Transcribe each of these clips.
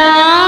다.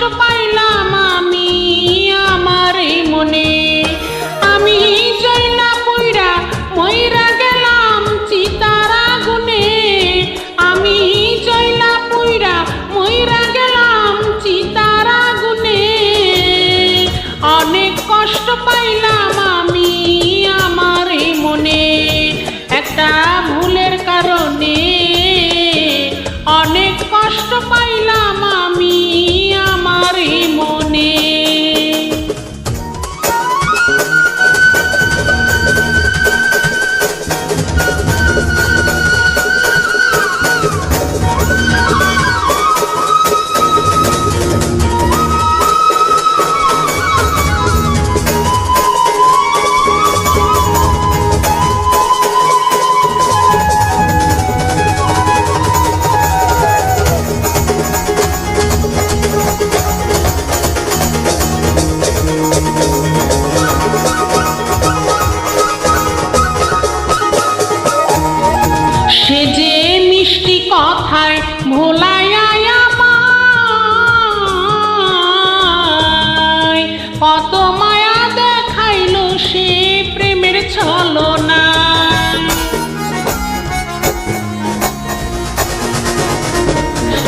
কষ্ট পাইলাম আমি আমার মনে। আমি জয়না পইরা ময়রা গেলাম চিতার আগুনে। আমি জয়না পইরা ময়রা গেলাম চিতার আগুনে। অনেক কষ্ট পাইলাম কথায় ভোলায় কত মায়া দেখাইল সে প্রেমের ছলনা।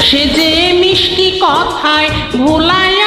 সে যে মিষ্টি কথায় ভোলায়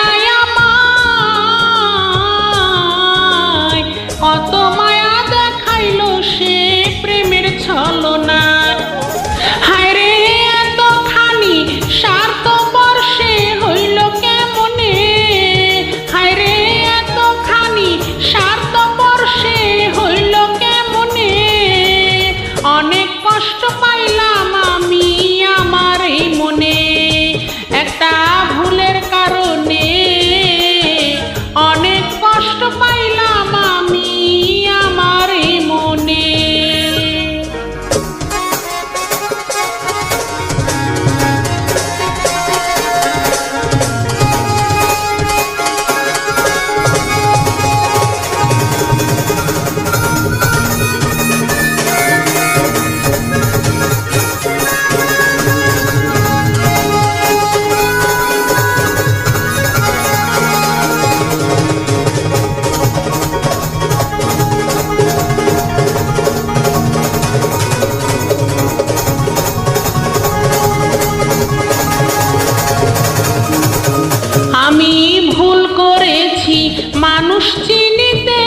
কষ্ট পাইলাম মানুষ চিনিতে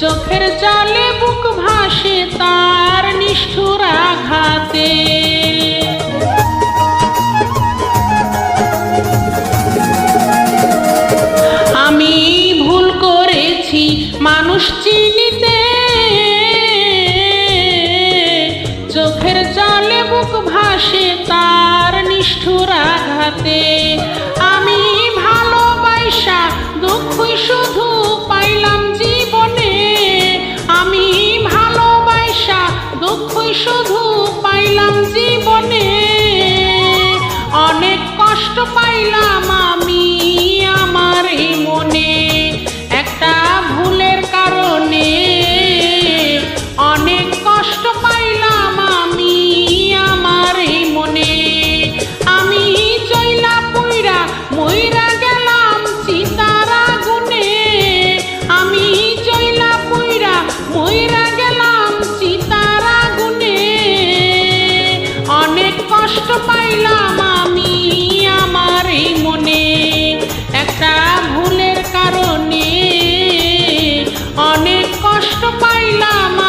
চোখের জলে বুক ভাসে তার নিষ্ঠুর আঘাতে। আমি ভুল করেছি, মানুষ চিনিতে চোখের জলে বুক ভাসে তার নিষ্ঠুর আঘাতে। শুধু পাইলাম জীবনে। অনেক কষ্ট পাইলাম কষ্ট পাইলাম